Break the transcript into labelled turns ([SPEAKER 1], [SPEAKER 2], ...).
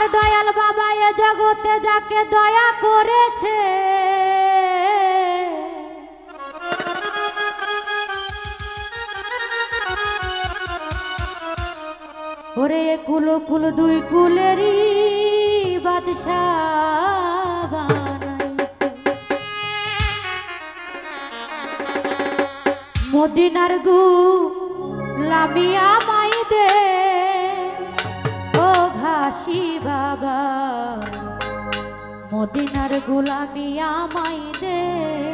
[SPEAKER 1] আমার দয়াল বাবা এ জগতে যাকে দয়া করেছে। ওরে কুল কুল, দুই কুলেরই বাদশাহ মদিনার গু লামিয়া মাই দে দাসী বাবা। মদিনার
[SPEAKER 2] গোলামি আমায় দে।